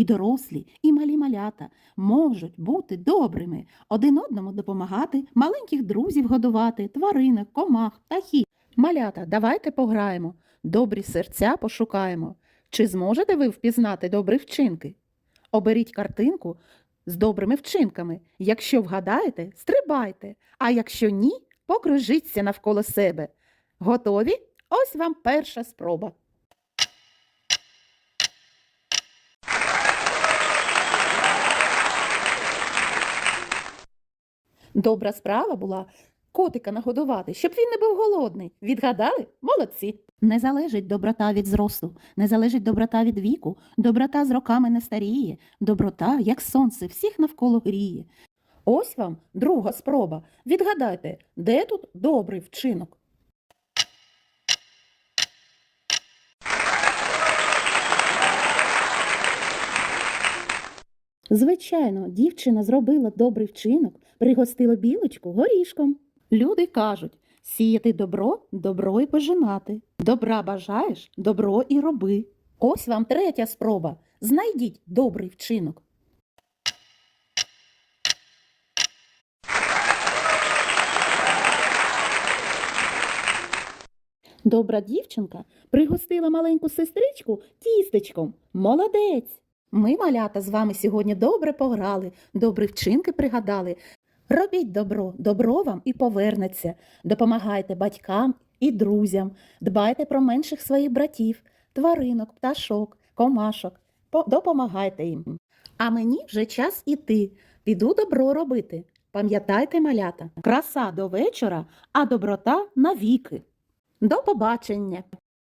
і дорослі, і малі малята можуть бути добрими, один одному допомагати, маленьких друзів годувати, тваринок, комах, птахів. Малята, давайте пограємо, добрі серця пошукаємо. Чи зможете ви впізнати добрі вчинки? Оберіть картинку з добрими вчинками. Якщо вгадаєте, стрибайте, а якщо ні, покружіться навколо себе. Готові? Ось вам перша спроба. Добра справа була котика нагодувати, щоб він не був голодний. Відгадали? Молодці. Не залежить доброта від зросту, не залежить доброта від віку, доброта з роками не старіє, доброта, як сонце, всіх навколо гріє. Ось вам друга спроба. Відгадайте, де тут добрий вчинок? Звичайно, дівчина зробила добрий вчинок, пригостила білочку горішком. Люди кажуть, сіяти добро, добро і пожинати. Добра бажаєш, добро і роби. Ось вам третя спроба. Знайдіть добрий вчинок. Добра дівчинка пригостила маленьку сестричку тістечком. Молодець! Ми, малята, з вами сьогодні добре пограли, добрі вчинки пригадали. Робіть добро, добро вам і повернеться. Допомагайте батькам і друзям, дбайте про менших своїх братів, тваринок, пташок, комашок. Допомагайте їм. А мені вже час іти. Піду добро робити. Пам'ятайте, малята, краса до вечора, а доброта навіки. До побачення!